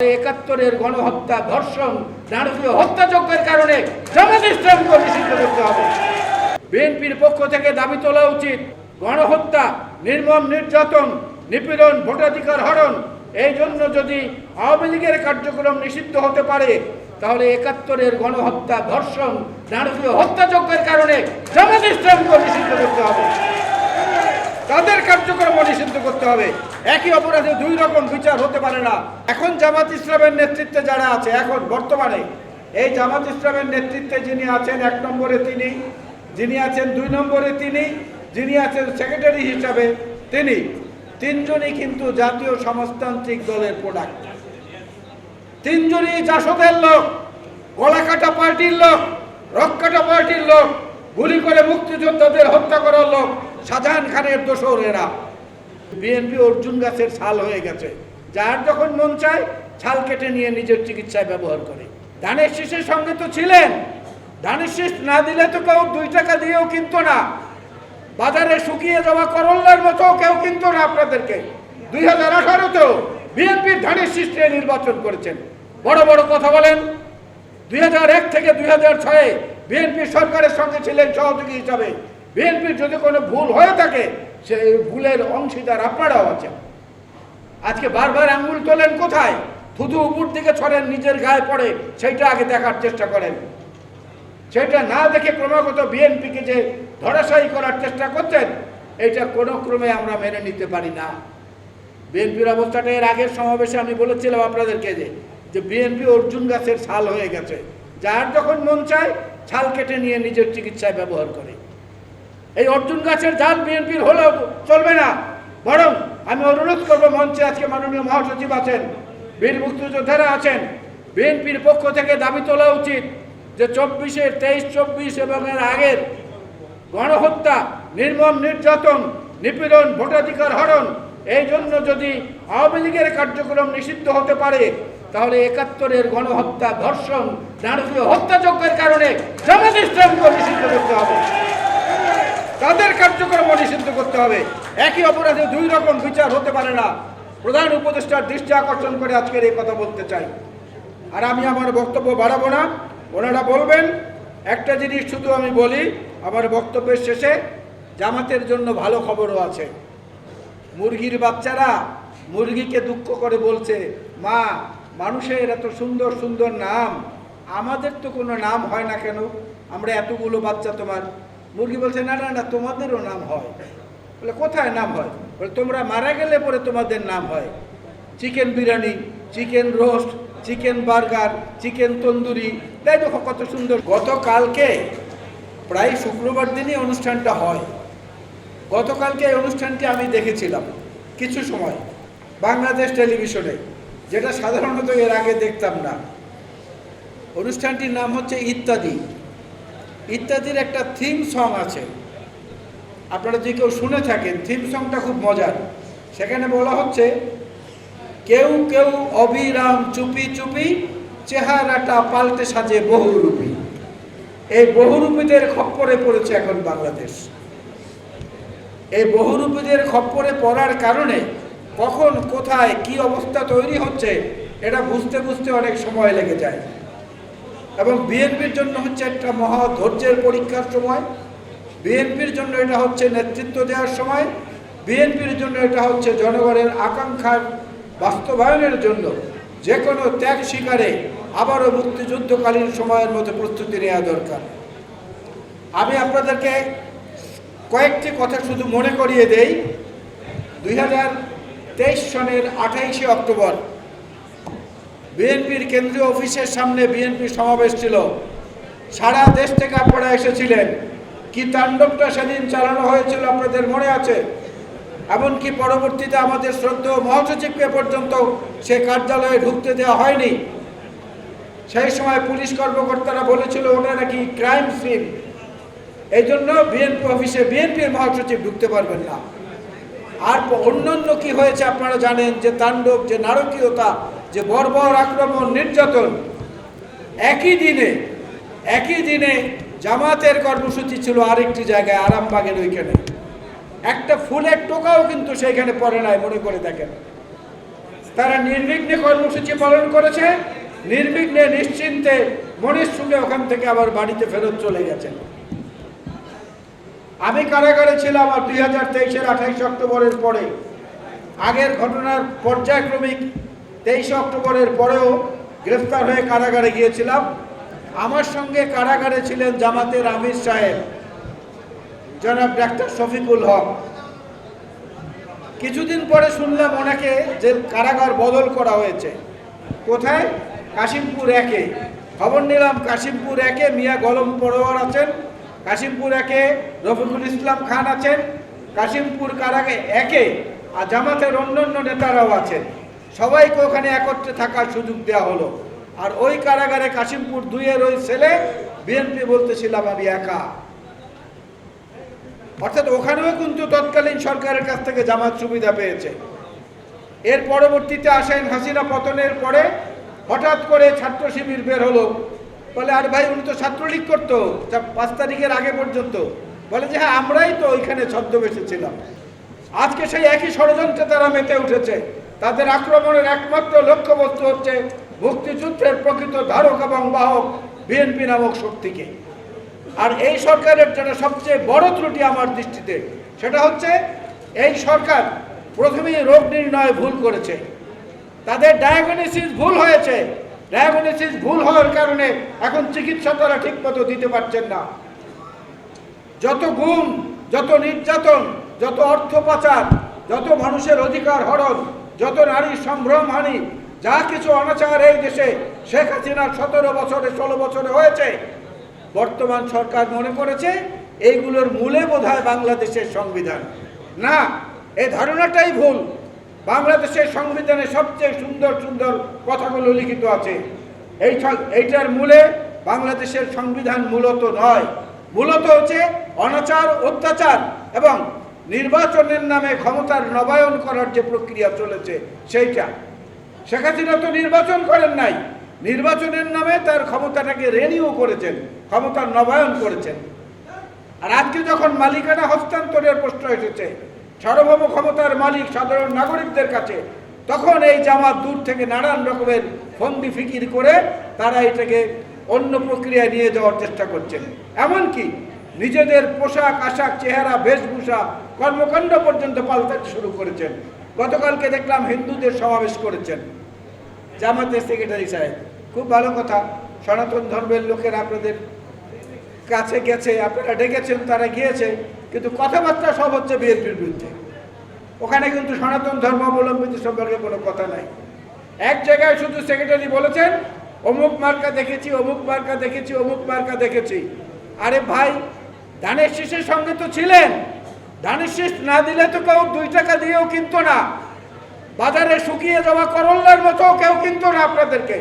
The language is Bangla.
একাত্তরের গণহত্যা, ধর্ষণ নারকীয় হত্যাযজ্ঞের কারণে জামাত নিষিদ্ধ করতে হবে। বিএনপির পক্ষ থেকে দাবি তোলা উচিত, গণহত্যা, নির্মম, নির্যাতন, নিপীড়ন, ভোটাধিকার হরণ, এই জন্য যদি আওয়ামী লীগের কার্যক্রম নিষিদ্ধ হতে পারে, তাহলে একাত্তরের গণহত্যা, ধর্ষণ নারকীয় হত্যাযজ্ঞের কারণে জামাত নিষিদ্ধ করতে হবে। তাদের কার্যক্রম নিষিদ্ধ করতে হবে। একই অপরাধে দুই রকম বিচার হতে পারে না। এখন জামাত ইসলামের নেতৃত্বে যারা আছে, এখন বর্তমানে, এই জামাত ইসলামের নেতৃত্বে যিনি আছেন, এক নম্বরে তিনি, যিনি আছেন দুই নম্বরে তিনি, যিনি আছেন সেক্রেটারি হিসাবে তিনি। তিনজনই কিন্তু জাতীয় সমাজতান্ত্রিক দলের প্রোডাক্ট তিনজনই জাসদের লোক, গলাকাটা পার্টির লোক, রক্কাটা পার্টির লোক, গুলি করে মুক্তিযোদ্ধাদের হত্যা করার লোক, শাহজাহান খানের দোষর এরা। বিএনপি অর্জুন গাছের ছাল হয়ে গেছে। যার যখন মন চায়, ছাল কেটে নিয়ে নিজের চিকিৎসায় ব্যবহার করে। ধানের শীষের সঙ্গে তো ছিলেন। ধানের শীষ না দিলে তো কেউ দুই টাকা দিয়েও কিনতো না। বাজারে শুকিয়ে যাওয়া করল্লার মতো কেউ কিনতো না আপনাদেরকে। দুই হাজার আঠারোতেও বিএনপির ধানের শীষ নিয়ে নির্বাচন করেছেন। বড় বড় কথা বলেন, দুই থেকে দুই হাজার ছয়ে বিএনপি সরকারের সঙ্গে ছিলেন সহযোগী হিসাবে। বিএনপির যদি কোনো ভুল হয়ে থাকে সেই ভুলের অংশীদার আপনারাও আছেন। আজকে বারবার আঙ্গুল তোলেন কোথায়? থুতু উপর দিকে ছড়েন, নিজের গায়ে পড়ে, সেইটা আগে দেখার চেষ্টা করেন। সেটা না দেখে ক্রমাগত বিএনপিকে যে ধরাশায়ী করার চেষ্টা করছেন এটা কোনো ক্রমে আমরা মেনে নিতে পারি না। বিএনপির অবস্থাটা এর আগের সমাবেশে আমি বলেছিলাম আপনাদেরকে যে যে বিএনপি অর্জুন গাছের ছাল হয়ে গেছে। যার যখন মন চায়, ছাল কেটে নিয়ে নিজের চিকিৎসায় ব্যবহার করে। এই অর্জুন গাছের ঝাল বিএনপির হলেও চলবে না। বরং আমি অনুরোধ করব মঞ্চে আজকে মাননীয় মহাসচিব আছেন, বীর মুক্তিযোদ্ধারা আছেন, বিএনপির পক্ষ থেকে দাবি তোলা উচিত যে চব্বিশের তেইশ, চব্বিশ এবং এর আগের গণহত্যা, নির্মম নির্যাতন, নিপীড়ন, ভোটাধিকার হরণ, এই জন্য যদি আওয়ামী লীগের কার্যক্রম নিষিদ্ধ হতে পারে, তাহলে একাত্তরের গণহত্যা ধর্ষণ, নারকীয় হত্যাযজ্ঞের কারণে জামাত নিষিদ্ধ করতে হবে। তাদের কার্যক্রম নিষিদ্ধ করতে হবে। একই অপরাধে দুই রকম বিচার হতে পারে না। প্রধান উপদেষ্টার দৃষ্টি আকর্ষণ করে আজকের এই কথা বলতে চাই। আর আমি আমার বক্তব্য বাড়াবো না। ওনারা বলবেন, একটা জিনিস শুধু আমি বলি, আমার বক্তব্যের শেষে জামাতের জন্য ভালো খবরও আছে। মুরগির বাচ্চারা মুরগিকে দুঃখ করে বলছে, মা, মানুষের এত সুন্দর সুন্দর নাম, আমাদের তো কোনো নাম হয় না কেন? আমরা এতগুলো বাচ্চা তোমার মুরগি বলছে, না না না, তোমাদেরও নাম হয়। বলে, কোথায় নাম হয়? বলে, তোমরা মারা গেলে পরে তোমাদের নাম হয়। Chicken biryani, chicken roast, chicken burger, chicken tandoori. তাই দেখো কত সুন্দর। গতকালকে প্রায় শুক্রবার দিনই অনুষ্ঠানটা হয়। গতকালকে এই অনুষ্ঠানটি আমি দেখেছিলাম কিছু সময় বাংলাদেশ টেলিভিশনে, যেটা সাধারণত এর আগে দেখতাম না। অনুষ্ঠানটির নাম হচ্ছে ইত্যাদি। ইত্যাদির একটা থিম সং আছে। আপনারা যে কেউ শুনে থাকেন থিম সংটা খুব মজার। সেখানে বলা হচ্ছে, কেউ কেউ অবিরাম চুপি চুপি চেহারাটা পাল্টে সাজে বহুরূপী। এই বহুরূপীদের খপ্পরে পড়েছে এখন বাংলাদেশ। এই বহুরূপীদের খপ্পরে পড়ার কারণে কখন, কোথায়, কি অবস্থা তৈরি হচ্ছে, এটা বুঝতে বুঝতে অনেক সময় লেগে যায়। এবং বিএনপির জন্য হচ্ছে একটা মহা ধৈর্যের পরীক্ষার সময়। বিএনপির জন্য এটা হচ্ছে নেতৃত্ব দেওয়ার সময়। বিএনপির জন্য এটা হচ্ছে জনগণের আকাঙ্ক্ষার বাস্তবায়নের জন্য যে কোনো ত্যাগ শিকারে আবারও মুক্তিযুদ্ধকালীন সময়ের মতো প্রস্তুতি নেওয়া দরকার। আমি আপনাদেরকে কয়েকটি কথা শুধু মনে করিয়ে দেই। দুই হাজার তেইশ সনের আঠাইশে অক্টোবর বিএনপির কেন্দ্রীয় অফিসের সামনে বিএনপির সমাবেশ ছিল। সারা দেশ থেকে আপনারা এসেছিলেন। কি তাণ্ডবটা সেদিন চালানো হয়েছিল আপনাদের মনে আছে? এমনকি পরবর্তীতে আমাদের শ্রদ্ধেয় মহাসচিবকে পর্যন্ত সে কার্যালয়ে ঢুকতে দেওয়া হয়নি। সেই সময় পুলিশ কর্মকর্তারা বলেছিল ওটা নাকি ক্রাইম সিন এই জন্য বিএনপি অফিসে বিএনপির মহাসচিব ঢুকতে পারবেন না। আর অন্যান্য কি হয়েছে আপনারা জানেন যে তাণ্ডব, যে নারকীয়তা যে বর্বর আক্রমণ, নির্যাতন, একই দিনে একই দিনে জামাতের কর্মসূচি ছিল আরেকটি জায়গায়, আরামবাগের ওইখানে। একটা ফুলের টোকাও কিন্তু সেইখানে পড়ে নাই, মনে করে দেখেন। তারা নির্বিঘ্নে কর্মসূচি পালন করেছে, নির্বিঘ্নে, নিশ্চিন্তে মনের সুখে ওখান থেকে আবার বাড়িতে ফেরত চলে গেছেন। আমি কারাগারে ছিলাম আর দুই হাজার তেইশের আঠাইশ অক্টোবরের পরে। আগের ঘটনার পর্যায়ক্রমিক তেইশে অক্টোবরের পরেও গ্রেফতার হয়ে কারাগারে গিয়েছিলাম। আমার সঙ্গে কারাগারে ছিলেন জামাতের আমির সাহেব। জনাব ডাক্তার শফিকুল হক। কিছুদিন পরে শুনলাম ওনাকে যে কারাগার বদল করা হয়েছে। কোথায়? কাশিমপুর একে। খবর নিলাম কাশিমপুর একে মিয়া গলম পরোয়ার আছেন। কাশিমপুর একে রফিকুল ইসলাম খান আছেন। কাশিমপুর কারাগে একে। আর জামাতের অন্যান্য নেতারাও আছেন। সবাইকে ওখানে একত্রে থাকার সুযোগ দেওয়া হলো। আর ওই কারাগারে কাশিমপুর দুইয়ের ওই ছেলে বিএনপি বলতেছিলাম আমি একা। অর্থাৎ ওখানেও কিন্তু তৎকালীন সরকারের কাছ থেকে জামাত সুবিধা পেয়েছে। এর পরবর্তীতে আসেন হাসিনা পতনের পরে হঠাৎ করে ছাত্র শিবির বের হলো। বলে, আর ভাই, উনি তো ছাত্রলীগ করতো পাঁচ তারিখের আগে পর্যন্ত। বলে, যে হ্যাঁ আমরাই তো ওইখানে ছদ্মবেশে ছিলাম। আজকে সেই একই ষড়যন্ত্রে তারা মেতে উঠেছে। তাদের আক্রমণের একমাত্র লক্ষ্যবস্তু হচ্ছে মুক্তিযুদ্ধের প্রকৃত ধারক এবং বাহক বিএনপি নামক শক্তিকে। আর এই সরকারের যেটা সবচেয়ে বড় ত্রুটি আমার দৃষ্টিতে, সেটা হচ্ছে এই সরকার প্রথমেই রোগ নির্ণয় ভুল করেছে। তাদের ডায়াগনোসিস ভুল হয়েছে। ডায়াগনোসিস ভুল হওয়ার কারণে এখন চিকিৎসা তারা ঠিকমতো দিতে পারছেন না। যত গুম, যত নির্যাতন, যত অর্থ পাচার, যত মানুষের অধিকার হরণ যত নারী সম্ভ্রম হানি, যা কিছু অনাচার এই দেশে, শেখ হাসিনার সতেরো বছরে, ষোলো বছরে হয়েছে। বর্তমান সরকার মনে করেছে, এইগুলোর মূলে বোধহয় বাংলাদেশের সংবিধান। না এই ধারণাটাই ভুল। বাংলাদেশের সংবিধানে সবচেয়ে সুন্দর সুন্দর কথাগুলো লিখিত আছে। এই এইটার মূলে বাংলাদেশের সংবিধান মূলত নয়। মূলত হচ্ছে অনাচার, অত্যাচার এবং নির্বাচনের নামে ক্ষমতার নবায়ন করার যে প্রক্রিয়া চলেছে, সেইটা। শেখ হাসিনা তো নির্বাচন করেন নাই। নির্বাচনের নামে তার ক্ষমতাটাকে রেনিউ করেছেন, ক্ষমতার নবায়ন করেছেন। আর আজকে যখন মালিকানা হস্তান্তরের প্রশ্ন এসেছে, সার্বভৌম ক্ষমতার মালিক সাধারণ নাগরিকদের কাছে, তখন এই জামাত দূর থেকে নানান রকমের ফন্দি ফিকির করে তারা এটাকে অন্য প্রক্রিয়ায় নিয়ে যাওয়ার চেষ্টা করছেন। এমনকি নিজেদের পোশাক, আশাক, চেহারা, বেশভূষা কর্মকাণ্ড পর্যন্ত পাল্টাতে শুরু করেছেন। গতকালকে দেখলাম হিন্দুদের সমাবেশ করেছেন। জামাতের সেক্রেটারি সাহেব, খুব ভালো কথা। সনাতন ধর্মের লোকের আপনাদের কাছে গেছে, আপনারা ডেকেছেন, তারা গিয়েছে, কিন্তু কথাবার্তা সব হচ্ছে বিএনপির বিরুদ্ধে। ওখানে কিন্তু সনাতন ধর্মাবলম্বীদের সম্পর্কে কোনো কথা নাই। এক জায়গায় শুধু সেক্রেটারি বলেছেন, অমুক মার্কা দেখেছি, অমুক মার্কা দেখেছি, অমুক মার্কা দেখেছি। আরে ভাই ধানের শীষের সঙ্গে তো ছিলেন। ধানের না দিলে তো কেউ দুই টাকা দিয়েও কিনতো না। বাজারে শুকিয়ে যাওয়া করল্লার মতো কেউ কিনতো না আপনাদেরকে।